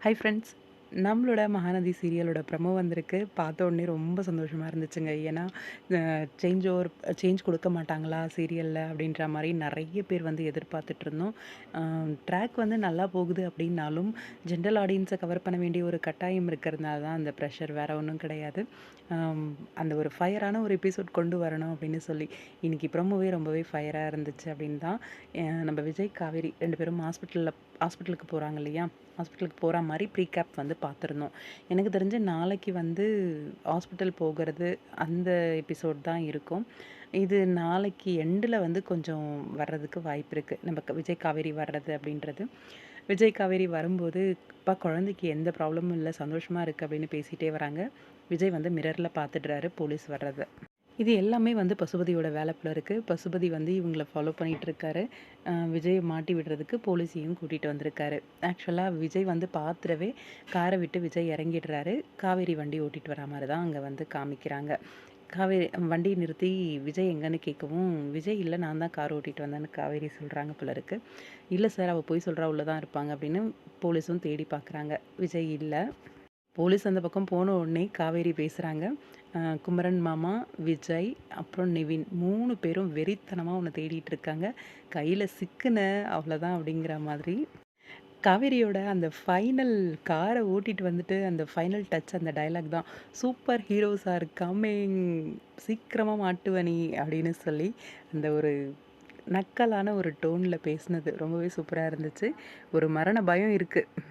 Hi friends நம்மளோட Mahanadi சீரியலோட promo வந்திருக்கு. பார்த்த உடனே ரொம்ப சந்தோஷமாக இருந்துச்சுங்க. ஏன்னா சேஞ்ச் ஓவர் சேஞ்ச் கொடுக்க மாட்டாங்களா சீரியலில் அப்படின்ற மாதிரி நிறைய பேர் வந்து எதிர்பார்த்துட்டு இருந்தோம். ட்ராக் வந்து நல்லா போகுது அப்படின்னாலும் ஜென்ரல் ஆடியன்ஸை கவர் பண்ண வேண்டிய ஒரு கட்டாயம் இருக்கிறதுனால தான் அந்த ப்ரெஷர் வேறு ஒன்றும் கிடையாது. அந்த ஒரு ஃபயரான ஒரு எபிசோட் கொண்டு வரணும் அப்படின்னு சொல்லி இன்றைக்கி ப்ரமோவே ரொம்பவே ஃபயராக இருந்துச்சு அப்படின்னு தான் நம்ம விஜய் காவேரி ரெண்டு பேரும் ஹாஸ்பிட்டலில் ஹாஸ்பிட்டலுக்கு போகிறாங்க இல்லையா? ஹாஸ்பிட்டலுக்கு போகிற மாதிரி ப்ரீ கேப் வந்து பார்த்துருந்தோம். எனக்கு தெரிஞ்சு நாளைக்கு வந்து ஹாஸ்பிட்டல் போகிறது அந்த எபிசோட் தான் இருக்கும். இது நாளைக்கு எண்டில் வந்து கொஞ்சம் வர்றதுக்கு வாய்ப்பு இருக்குது நம்ம க- விஜய் காவேரி வர்றது அப்படின்றது. விஜய் காவேரி வரும்போது இப்போ குழந்தைக்கு எந்த ப்ராப்ளமும் இல்லை சந்தோஷமாக இருக்குது அப்படின்னு பேசிகிட்டே வராங்க. விஜய் வந்து மிரரில் பார்த்துடுறாரு போலீஸ் வர்றதை. இது எல்லாமே வந்து பசுபதியோட வேலை போல இருக்குது பசுபதி வந்து இவங்கள ஃபாலோ பண்ணிகிட்ருக்காரு விஜயை மாட்டி விடுறதுக்கு போலீஸையும் கூட்டிகிட்டு வந்திருக்காரு. ஆக்சுவலாக விஜய் வந்து பார்த்துடவே காரை விட்டு விஜய் இறங்கிடுறாரு. காவேரி வண்டி ஓட்டிகிட்டு வரா மாதிரி தான் அங்கே வந்து காமிக்கிறாங்க. காவேரி வண்டி நிறுத்தி விஜய் எங்கன்னு கேட்கவும் விஜய் இல்லை நான் தான் கார் ஓட்டிகிட்டு வந்தேன்னு காவேரி சொல்கிறாங்க போல இருக்கு. இல்லை சார் அவள் போய் சொல்கிறா உள்ள தான் இருப்பாங்க அப்படின்னு போலீஸும் தேடி பார்க்குறாங்க விஜய் இல்லை. போலீஸ் அந்த பக்கம் போன உடனே காவேரி பேசுகிறாங்க குமரன் மாமா விஜய் அப்புறம் நிவின். மூணு பேரும் வெறித்தனமாக உன்னை தேடிட்டு இருக்காங்க. கையில் சிக்குன அவ்வளோதான் அப்படிங்கிற மாதிரி. காவேரியோட அந்த ஃபைனல் காரை ஓட்டிட்டு வந்துட்டு அந்த ஃபைனல் டச் அந்த டயலாக் தான். சூப்பர் ஹீரோஸ் ஆர் கம்மிங் சீக்கிரமாக மாட்டுவனி அப்படின்னு சொல்லி அந்த ஒரு நக்கலான ஒரு டோனில் பேசினது. ரொம்பவே சூப்பராக இருந்துச்சு. ஒரு மரண பயம் இருக்குது